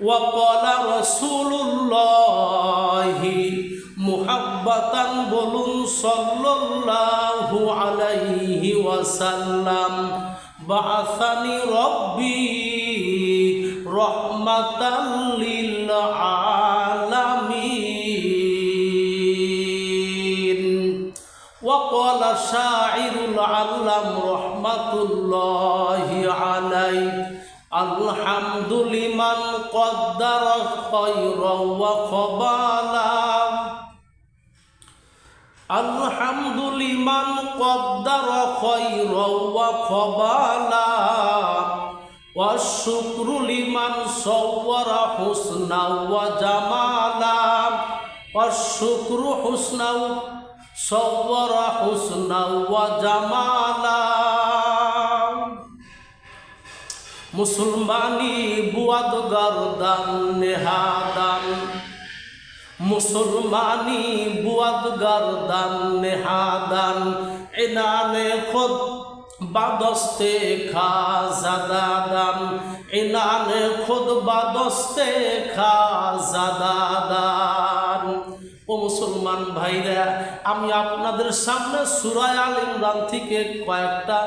وقال رسول الله মুহাব্বাতান বলুন সাল্লাল্লাহু আলাইহি ওয়াসাল্লাম বাআসানি রব্বি রহমাতাল লিল আলামিন وقال شاعر العلم رحمة الله عليه الحمد لمن قدر خيرا وقبالا الحمد لمن قدر خيرا وقبالا والشكر لمن صور حسنا وجمالا والشكر حسنا صور حسنا وجمالا মুসলমানি বুয়াদ গরদান নেহাদান মুসলমানি বুয়াদ গরদান নেহাদান এনানে খোদ বাদস্তে খা জাদাদান এনানে খোদ বাদস্তে খা জাদাদান ও মুসলমান ভাইরা, আমি আপনাদের সামনে সুরায় আল ইমরান থেকে কয়েকটা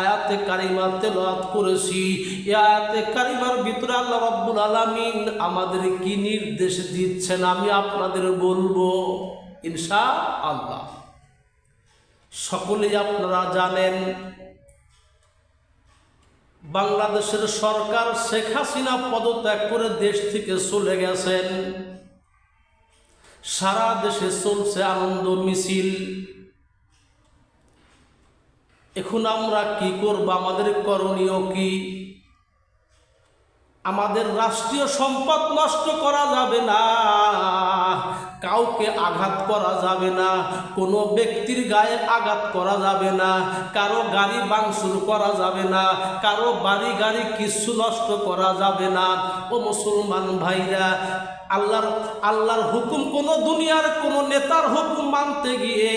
আয়াতে কারিমা তেলাওয়াত করেছি। এই আয়াতে কারিমার ভিতরে আল্লাহ রাব্বুল আলামিন আমাদের কি নির্দেশ দিচ্ছেন আমি আপনাদের বলব? ইনশা আল্লাহ সকলেই আপনারা জানেন, বাংলাদেশের সরকার শেখ হাসিনা পদত্যাগ করে দেশ থেকে চলে গেছেন। সারা দেশে চলছে আনন্দ মিছিল। এখন আমরা কি করব? আমাদের করণীয় কি? আমাদের রাষ্ট্রীয় সম্পদ নষ্ট করা যাবে না, কাউকে আঘাত করা যাবে না, কোনো ব্যক্তির গায়ে আঘাত করা যাবে না, কারও গাড়ি বাংসুর করা যাবে না, কারও বাড়ি গাড়ি কিছু নষ্ট করা যাবে না। ও মুসলমান ভাইরা আল্লাহর আল্লাহর হুকুম কোন দুনিয়ার কোন নেতার হুকুম মানতে গিয়ে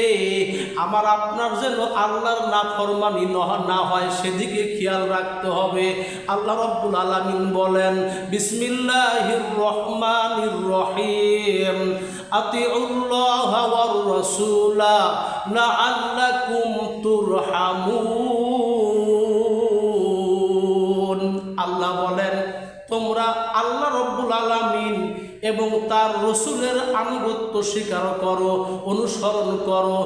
আমার আপনার যেন আল্লাহর না ফরমানি না হয় সেদিকে খেয়াল রাখতে হবে। আল্লাহ রব্বুল আলামিন বলেন, বিসমিল্লাহির রহমানির রহিম। আতিউল্লাহ রাসূলা, লাআল্লাকুম তুরহামুন। আল্লাহ রব্বুল আলামিন এবং তার রসুলের আনুগত্য স্বীকার করো, অনুসরণ করো।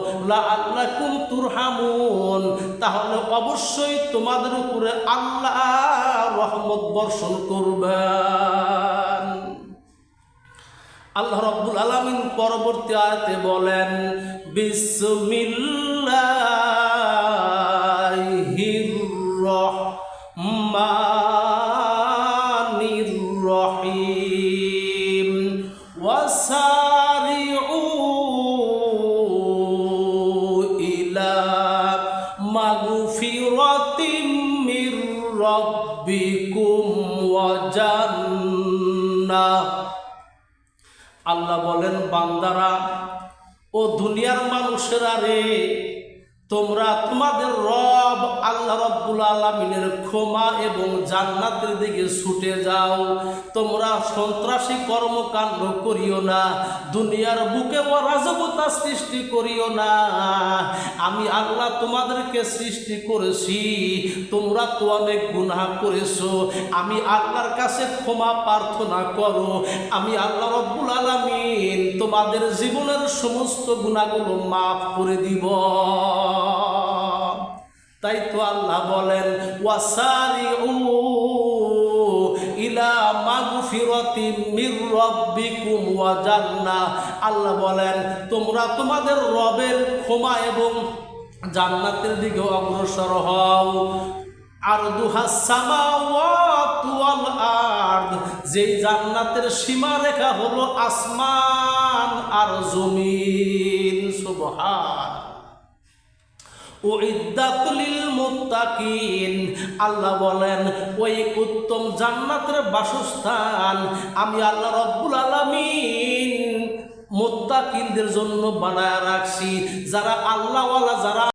আল্লাহ কুম তুরহামুন। তাহলে অবশ্যই তোমাদের উপরে আল্লাহ রহমত বর্ষণ করবেন। আল্লাহ রব্বুল আলামিন পরবর্তী আয়তে বলেন বিসমিল্লাহির আল্লাহ বলেন বান্দারা ও দুনিয়ার মানুষেরা রে তোমরা তোমাদের রব আল্লাহ রব্বুল আলমিনের ক্ষমা এবং জান্নাতের দিকে ছুটে যাও। তোমরা সন্ত্রাসী কর্মকাণ্ড করিও না, দুনিয়ার বুকে অরাজকতা সৃষ্টি করিও না। আমি আল্লাহ তোমাদেরকে সৃষ্টি করেছি, তোমরা তো অনেক গুনাহ করেছ। আমি আল্লাহর কাছে ক্ষমা প্রার্থনা করো। আমি আল্লাহ রব্বুল আলমিন তোমাদের জীবনের সমস্ত গুণাগুলো মাফ করে দিব। আল্লাহ বলেন, তোমরা তোমাদের রবের ক্ষমা এবং জান্নাতের দিকে অগ্রসর হও। আর যেই জান্নাতের সীমারেখা হলো আসমান আর জমিন। সুবহান। আল্লাহ বলেন, ওই উত্তম জান্নাতের বাসস্থান আমি আল্লাহ রব্বুল আলমিন মোত্তাকিনদের জন্য বানায় রাখছি। যারা আল্লাহওয়ালা, যারা